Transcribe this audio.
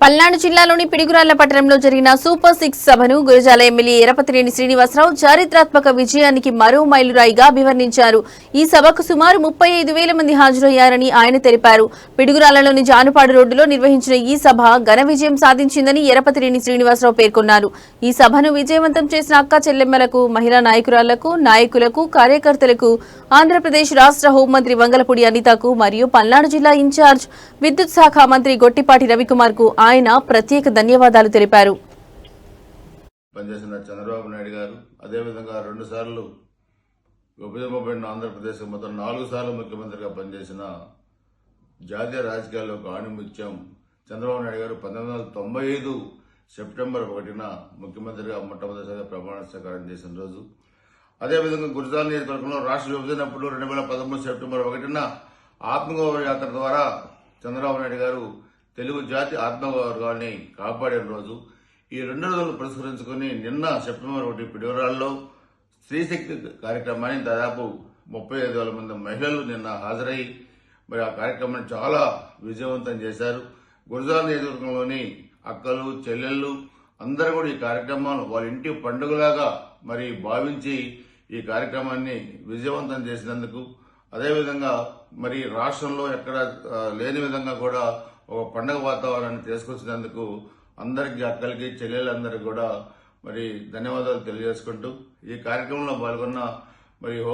పల్నాడు జిల్లాలోని పిడుగురాళ్ళ పట్టణంలో జరిగిన సూపర్ సిక్స్ సభను గురజాల ఎమ్మెల్యే ఎరపతిరేని శ్రీనివాసరావు చారిత్రాత్మక విజయానికి మరో మైలురాయిగా అభివర్ణించారు. ఈ సభకు సుమారు ముప్పై ఐదు వేల మంది హాజరయ్యారని ఆయన తెలిపారు. పిడుగురాళ్ళలోని జానుపాడు రోడ్డులో నిర్వహించిన ఈ సభ ఘన విజయం సాధించిందని ఎరపతిరేని శ్రీనివాసరావు పేర్కొన్నారు. ఈ సభను విజయవంతం చేసిన అక్క చెల్లెమ్మలకు మహిళా నాయకురాళ్ళకు నాయకులకు కార్యకర్తలకు ఆంధ్రప్రదేశ్ రాష్ట్ర హోంమంత్రి వంగలపూడి అనితకు మరియు పల్నాడు జిల్లా ఇన్ఛార్జ్ విద్యుత్ శాఖ మంత్రి గొట్టిపాటి రవికుమార్కు ఆయన ప్రత్యేక ధన్యవాదాలు తెలిపారు. పనిచేసిన చంద్రబాబు నాయుడు గారు అదేవిధంగా రెండు సార్లు విభజింపబడిన ఆంధ్రప్రదేశ్ మొత్తం నాలుగు సార్లు ముఖ్యమంత్రిగా పనిచేసిన జాతీయ రాజకీయాల్లో ఒక ఆణిముత్యం చంద్రబాబు నాయుడు గారు పంతొమ్మిది వందల తొంభై ఐదు సెప్టెంబర్ ఒకటిన ముఖ్యమంత్రిగా మొట్టమొదటిసారిగా ప్రమాణ స్వీకారం చేసిన రోజు. అదేవిధంగా గురుజాల నియోజకవర్గంలో రాష్ట్ర విభజనప్పుడు రెండు వేల పదమూడు సెప్టెంబర్ ఒకటిన ఆత్మగౌరవ యాత్ర ద్వారా చంద్రబాబు నాయుడు గారు తెలుగు జాతి ఆత్మగౌరవాన్ని కాపాడిన రోజు. ఈ రెండు రోజులు పురస్కరించుకుని నిన్న సెప్టెంబర్ ఒకటి పిడివరాల్లో స్త్రీశక్తి కార్యక్రమాన్ని దాదాపు ముప్పై ఐదు వేల మంది మహిళలు నిన్న హాజరై మరి ఆ కార్యక్రమాన్ని చాలా విజయవంతం చేశారు. గురజాల నియోజకవర్గంలోని అక్కలు చెల్లెళ్ళు అందరూ కూడా ఈ కార్యక్రమాలు వాళ్ళ ఇంటి పండుగలాగా మరి భావించి ఈ కార్యక్రమాన్ని విజయవంతం చేసినందుకు అదేవిధంగా మరి రాష్ట్రంలో ఎక్కడ లేని విధంగా కూడా ఒక పండగ వాతావరణాన్ని తీసుకొచ్చినందుకు అందరికీ అక్కలకి చెల్లెళ్ళందరికీ కూడా మరి ధన్యవాదాలు తెలియజేసుకుంటూ ఈ కార్యక్రమంలో పాల్గొన్న మరి